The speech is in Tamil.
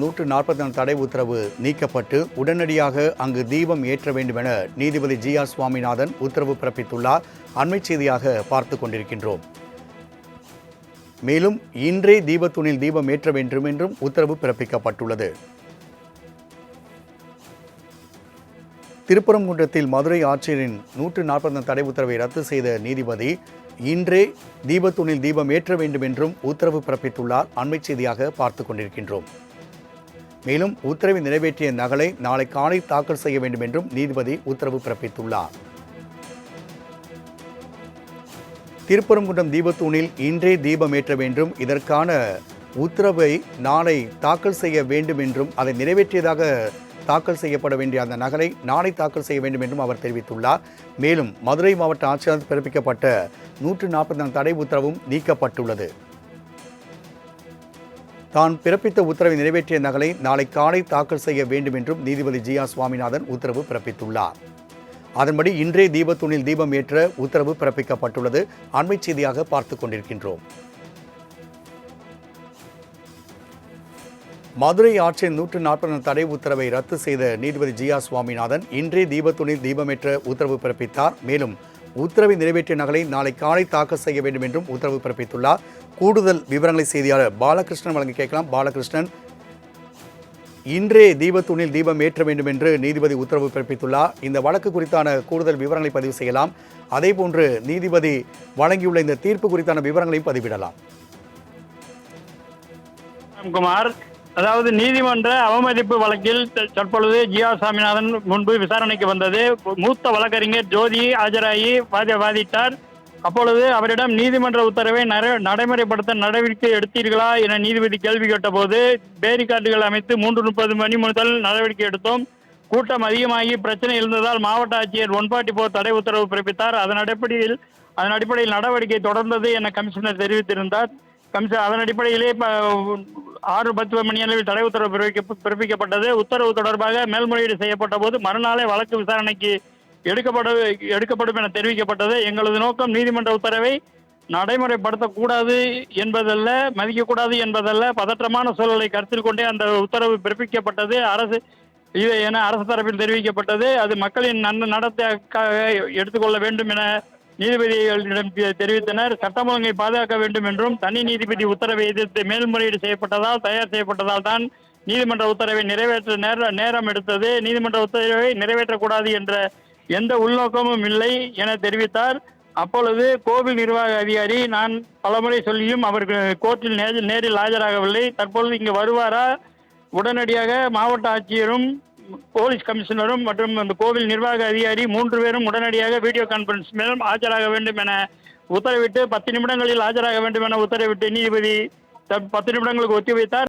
நூற்று நாற்பத்தி நாலு தடை உத்தரவு நீக்கப்பட்டு உடனடியாக அங்கு தீபம் ஏற்ற வேண்டும் என நீதிபதி ஜி ஆர் சுவாமிநாதன் உத்தரவு பிறப்பித்துள்ளார். அண்மை செய்தியாக பார்த்து கொண்டிருக்கின்றோம். மேலும் இன்றே தீபத்துணில் தீபம் ஏற்ற வேண்டும் என்றும் உத்தரவு பிறப்பிக்கப்பட்டுள்ளது. திருப்பரங்குன்றத்தில் மதுரை ஆட்சியரின் நூற்று நாற்பது தடை உத்தரவை ரத்து செய்த நீதிபதி இன்றே தீபத்துணில் தீபம் ஏற்ற வேண்டும் என்றும் உத்தரவு பிறப்பித்துள்ளார். அண்மை செய்தியாக பார்த்து கொண்டிருக்கின்றோம். மேலும் உத்தரவை நிறைவேற்றிய நகலை நாளை காலை தாக்கல் செய்ய வேண்டும் என்றும் நீதிபதி உத்தரவு பிறப்பித்துள்ளார். திருப்பரங்குன்றம் தீபத்தூணில் இன்றே தீபம் ஏற்ற வேண்டும். இதற்கான உத்தரவை நாளை தாக்கல் செய்ய வேண்டும் என்றும் அதை நிறைவேற்றியதாக தாக்கல் செய்யப்பட வேண்டிய அந்த நகலை நாளை தாக்கல் செய்ய வேண்டும் என்றும் அவர் தெரிவித்துள்ளார். மேலும் மதுரை மாவட்ட ஆட்சியாளர் பிறப்பிக்கப்பட்ட நூற்று நாற்பத்தி தடை உத்தரவும் நீக்கப்பட்டுள்ளது. தான் பிறப்பித்த உத்தரவை நிறைவேற்றிய நகலை நாளை காலை தாக்கல் செய்ய வேண்டும் என்றும் நீதிபதி ஜி ஆர் சுவாமிநாதன் உத்தரவு பிறப்பித்துள்ளார். அதன்படி இன்றே தீபத்தூணில் தீபம் ஏற்ற உத்தரவு பிறப்பிக்கப்பட்டுள்ளது. அண்மை செய்தியாக பார்த்து கொண்டிருக்கின்றோம். மதுரை ஆட்சியின் நூற்று நாற்பது தடை உத்தரவை ரத்து செய்த நீதிபதி ஜி ஆர் சுவாமிநாதன் இன்றே தீபத்துணில் தீபமேற்ற உத்தரவு பிறப்பித்தார். மேலும் உத்தரவை நிறைவேற்றிய நகலை நாளை காலை தாக்கல் செய்ய வேண்டும் என்றும் உத்தரவு பிறப்பித்துள்ளார். கூடுதல் விவரங்களை செய்தியாளர் பாலகிருஷ்ணன் வழங்கி கேட்கலாம். பாலகிருஷ்ணன் இன்றே தீபத்தூணில் தீபம் ஏற்ற வேண்டும் என்று நீதிபதி உத்தரவு பிறப்பித்துள்ளார். இந்த வழக்கு குறித்தான கூடுதல் விவரங்களை பதிவு செய்யலாம். அதேபோன்று நீதிபதி வழங்கியுள்ள இந்த தீர்ப்பு குறித்தான விவரங்களையும் பதிவிடலாம். குமார் அதாவது நீதிமன்ற அவமதிப்பு வழக்கில் தற்பொழுது ஜி ஆர் சாமிநாதன் முன்பு விசாரணைக்கு வந்தது. மூத்த வழக்கறிஞர் ஜோதி ஆஜராகி வாதி வாதிட்டார். அப்பொழுது அவரிடம் நீதிமன்ற உத்தரவை நடைமுறைப்படுத்த நடவடிக்கை எடுத்தீர்களா என நீதிபதி கேள்வி கேட்டபோது பேரிகார்டுகள் அமைத்து மூன்று முப்பது மணி முதல் நடவடிக்கை எடுத்தோம். கூட்டம் அதிகமாகி பிரச்சனை இருந்ததால் மாவட்ட ஆட்சியர் ஒன் ஃபார்ட்டி ஃபோர் தடை உத்தரவு பிறப்பித்தார். அதன் அடிப்படையில் அதன் அடிப்படையில் நடவடிக்கை தொடர்ந்தது என கமிஷனர் தெரிவித்திருந்தார். கமிஷன் அதன் அடிப்படையிலே ஆறு பத்து மணி அளவில் தடை உத்தரவு பிறப்பிக்க பிறப்பிக்கப்பட்டது. உத்தரவு தொடர்பாக மேல்முறையீடு செய்யப்பட்ட போது மறுநாளே வழக்கு விசாரணைக்கு எடுக்கப்பட எடுக்கப்படும் என தெரிவிக்கப்பட்டது. எங்களது நோக்கம் நீதிமன்ற உத்தரவை நடைமுறைப்படுத்தக்கூடாது என்பதல்ல மதிக்கக்கூடாது என்பதல்ல. பதற்றமான சூழலை கருத்தில் கொண்டே அந்த உத்தரவு பிறப்பிக்கப்பட்டது. அரசு இது என அரசு தரப்பில் தெரிவிக்கப்பட்டது. அது மக்களின் நன் நடத்தைக்காக எடுத்துக்கொள்ள வேண்டும் என நீதிபதிகளிடம் தெரிவித்தனர். சட்டம் ஒழுங்கை பாதுகாக்க வேண்டும் என்றும் தனி நீதிபதி உத்தரவை எதிர்த்து மேல்முறையீடு செய்யப்பட்டதால் தயார் செய்யப்பட்டதால் தான் நீதிமன்ற உத்தரவை நிறைவேற்ற நேர நேரம் எடுத்தது. நீதிமன்ற உத்தரவை நிறைவேற்றக்கூடாது என்ற எந்த உள்நோக்கமும் இல்லை என தெரிவித்தார். அப்பொழுது கோவில் நிர்வாக அதிகாரி நான் பலமுறை சொல்லியும் அவர் கோர்ட்டில் நேரில் நேரில் ஆஜராகவில்லை. தற்பொழுது இங்கு வருவாரா? உடனடியாக மாவட்ட ஆட்சியரும் போலீஸ் கமிஷனரும் மற்றும் அந்த கோவில் நிர்வாக அதிகாரி மூன்று பேரும் உடனடியாக வீடியோ கான்பரன்ஸ் மேலும் ஆஜராக வேண்டும் என உத்தரவிட்டு பத்து நிமிடங்களில் ஆஜராக வேண்டும் என உத்தரவிட்டு நீதிபதி பத்து நிமிடங்களுக்கு ஒத்திவைத்தார்.